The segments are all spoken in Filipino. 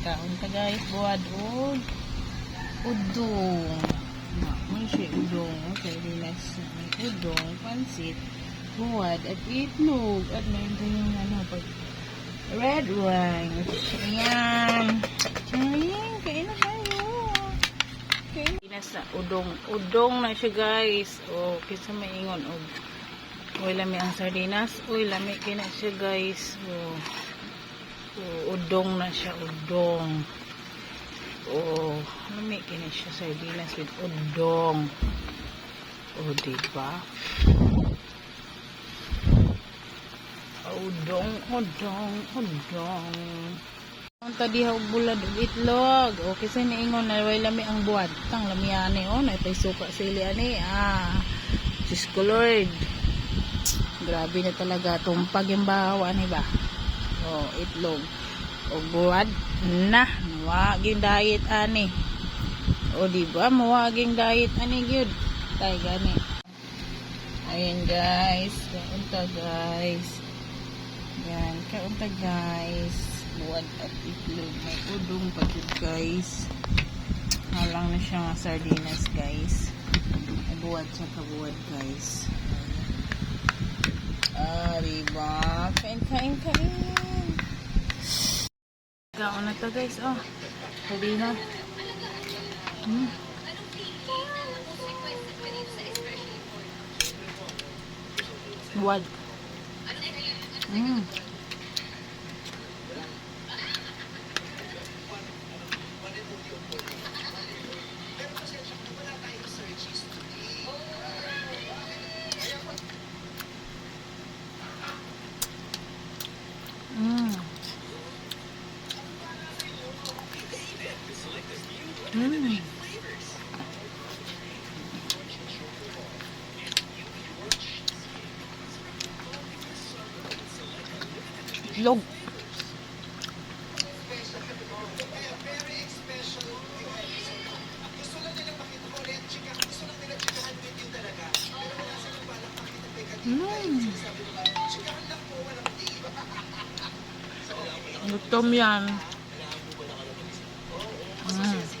Kaon ka guys, buwad o udong. Na, may siya udong. Okay, rinas. May udong, pansit, buwad, at itlog. At may yung ano, pag red wine. Ayan. Ayan, kain na tayo. Kain. Na udong. Udong na siya guys. O, kisa maingon. O, Uy, lami ang sardinas. Uy, lami kina siya guys. O, udong na siya, udong. O, lami kina siya sardinas with udong. O, diba? Udong, udong, udong. Ang tadi ha bulad ug itlog. O kasi niingon na way lami ang buwad. Tang lami ani o na tay suka sili ani. Ah. Diyos ko Lord. Grabe na talaga tumpag yung bahawa ni ba. O itlog. O buwad na. Waging diet ani. O di ba mawaging diet ani gyud. Tay gani. Ayan guys. Kaunta guys. Yan. Kaunta guys. Buwad at itlog. May udong pa guys. Halang na siya nga sardinas guys. Buwad siya kabuwad guys. Ah, diba? Kain, kain, kain. Kaon na to guys, oh. Sardinas. Hmm. Buwad. Mm. Mm. Mm. Itlog. Mm. Gutom yan. Mm.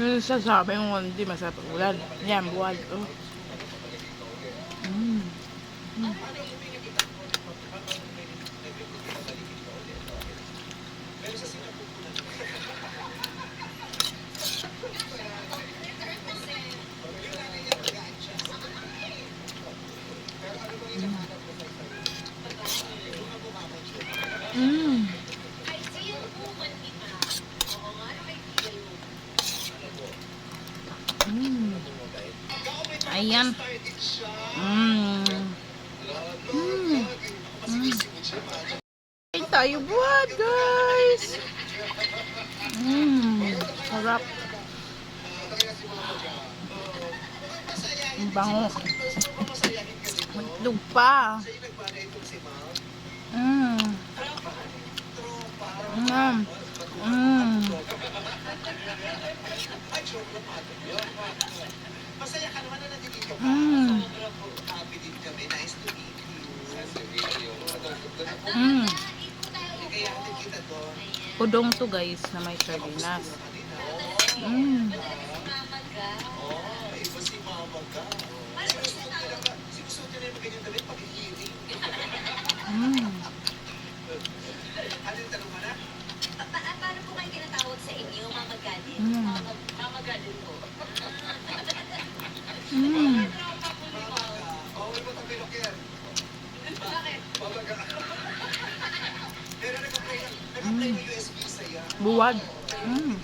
Yung sasabi mo hindi masarap ulan. Yan, buwad. Oh. Ayan. Mm. Mm. Mm. Ay, tayo buhat, guys. Mm. Sarap. Ang bango. Matlog pa. Mm. Mm. Mm. Masaya ka naman na nandito ka. Mm. Happy din kami. Nice to meet you. Mm. Kaya hatid kita doon. Udong to guys na may sardinas. Mm. Oh, iba si mama ka. Si gusto nila yung ganyan damit pag healing. Mm. Ano yung tanong mo na? Pa- pa- paano po kayo tinatawag sa inyo, Mama Gadin? Mm. Mama, Mama Gadin po. Mm. Mama ka. Oh, may batang bilok yan. Bakit? Mama ka. Pero nag-apply na- nag-apply ng US visa yan. Buwad. Mm.